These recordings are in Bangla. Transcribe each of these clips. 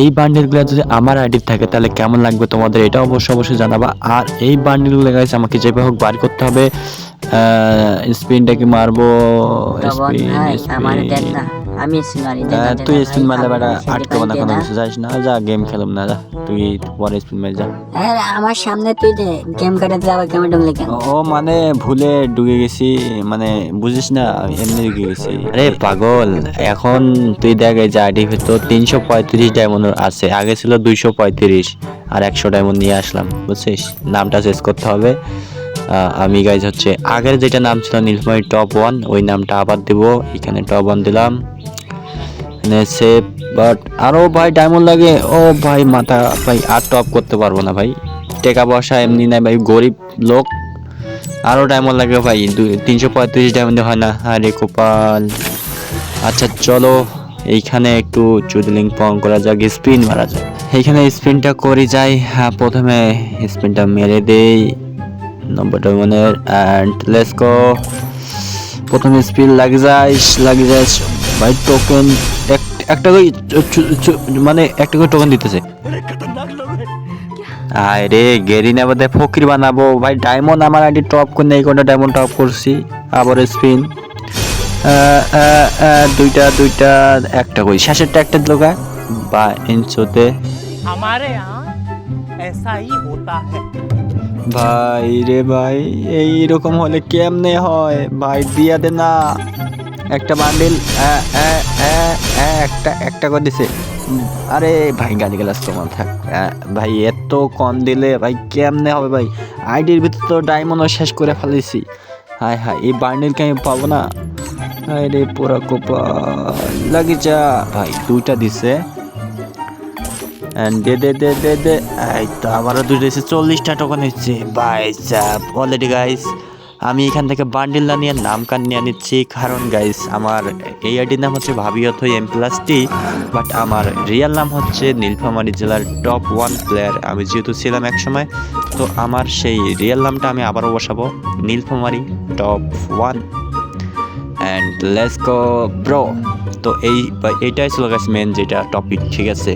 এই বান্ডিলগুলো যদি আমার আইডি থাকে তাহলে কেমন লাগবে তোমাদের? এটা অবশ্যই অবশ্যই জানাবা। আর এই বান্ডিলগুলো গাইস আমাকে যেভাবে হোক বার করতে হবে। স্পিনটাকে মারবো? স্পিন স্পিন আমি তুই স্পিন মারলে বেটা আটকে না পাই কোনো কিছু যাস না যা গেম খেলুম না যা। তুই পরে স্পিন মার যা। আরে আমার সামনে তুই যে গেম কাটাতে আবার কেমন ঢুকলি কেন? ও মানে ভুলে ঢুকে গেছি মানে বুঝিস না এমনি ঢুকে গেছি। আরে পাগল এখন তুই দেখ এই যে আইডি তো তিনশো পঁয়ত্রিশ ডায়মন্ড আছে আগে ছিল দুইশো পঁয়ত্রিশ আর একশো ডায়মন্ড নিয়ে আসলাম বুঝছিস? নামটা চেঞ্জ করতে হবে। আমি গাইজ হচ্ছে আগের যেটা নাম ছিল নীলফামারি টপ ওয়ান ওই নামটা আবার দিব। এখানে টপ ওয়ান দিলাম। সেভ বাট আরও ভাই ডায়মন্ড লাগে। ও ভাই মাথা, ভাই আর টপ করতে পারব না ভাই। টাকা পয়সা এমনি নাই ভাই, গরিব লোক। আরও ডায়মন্ড লাগে ভাই তিনশো পঁয়ত্রিশ ডায়মন্ডে হয় না। আরে কপাল আচ্ছা চলো, এইখানে একটু চুদলিং পং করা যাক স্পিন মারা যাক। এইখানে স্পিনটা করি যাই। হ্যাঁ প্রথমে স্পিনটা মেরে দেই। নম্বর ডায়মন্ডের অ্যান্ড লেটস গো প্রথমে স্পিন লাগে যায় লাগে যায় ভাই টোকেন একটা করে চু- চু- চু- মানে একটা করে টোকেন দিতেছে আরে গেরিনা বোধহয় ফকির বানাবো ভাই ডায়মন্ড আমার আইডি টপ করে নেই কোনটা ডায়মন্ড টপ করছি আবার স্পিন দুইটা দুইটা একটা করি শেষেরটা একটা লোকা বা ইঞ্চোতে हमारे यहाँ ऐसा ही होता है ভাই রে ভাই, এইরকম হলে কেমনে হয়? ভাই, দিয়া দে না। একটা বান্ডিল একটা একটা করে দিছে। আরে ভাই, গালি গেলাস তোমার থাক। ভাই, এত কম দিলে ভাই কেমনে হবে ভাই? আইডির ভিতর তো ডায়মন্ডও শেষ করে ফেলেছি। হায় হায়, এই বান্ডিলকে আমি পাবো না? আরে পুরা কোপা লাগি যা। ভাই, দুইটা দিছে। দে দে দে দে দে। তো আবারও দুটো এসে চল্লিশটা টোকন হচ্ছে। বাই চাপ অলরেডি গাইস আমি এখান থেকে বান্ডিল না নিয়ে নাম কান নিয়ে নিচ্ছি। কারণ গাইস আমার এই আইডির নাম হচ্ছে ভাবিয়ত এম প্লাস টি বাট আমার রিয়েল নাম হচ্ছে নীলফামারী জেলার টপ ওয়ান প্লেয়ার আমি যেহেতু ছিলাম এক সময় তো আমার সেই রিয়েল নামটা আমি আবারও বসাবো। Nilphamari top one and let's go bro তো এই এইটাই ছিল গাছ মেন যেটা টপিক ঠিক আছে?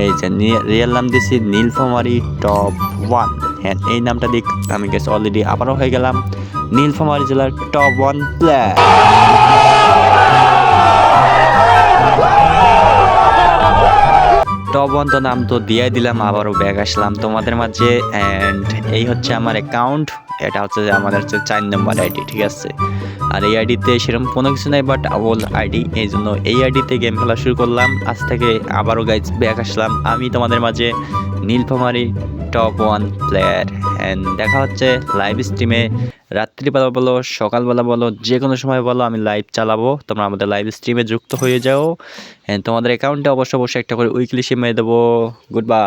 এই যে রিয়েল নাম দিয়েছি নীলফামারি টপ ওয়ান হ্যাঁ এই নামটা দিক, আমি গেছি অলরেডি আবারও হয়ে গেলাম। নীলফামারি জেলার টপ ওয়ান প্লেয়ার তো নাম তো দিয়ে দিলাম, আবারও ব্যাগ আসলাম তোমাদের মাঝে। অ্যান্ড এই হচ্ছে আমার অ্যাকাউন্ট এটা হচ্ছে যে আমাদের হচ্ছে চার নম্বর আইডি ঠিক আছে? আর এই আইডিতে সেরকম কোনো কিছু নাই বাট ওল আইডি এই জন্য এই আইডিতে গেম খেলা শুরু করলাম। আজ থেকে আবারও গাইজ ব্যাক আসলাম। আমি তোমাদের মাঝে Nilphamari top one player and দেখা হচ্ছে লাইভ স্ট্রিমে রাত্রিবেলা বলো সকালবেলা বলো যে কোনো সময় বলো, আমি লাইভ চালাবো। তোমরা আমাদের লাইভ স্ট্রিমে যুক্ত হয়ে যাও। অ্যান্ড তোমাদের অ্যাকাউন্টে অবশ্য অবশ্যই একটা করে উইকলি সিম দেবো। Good bye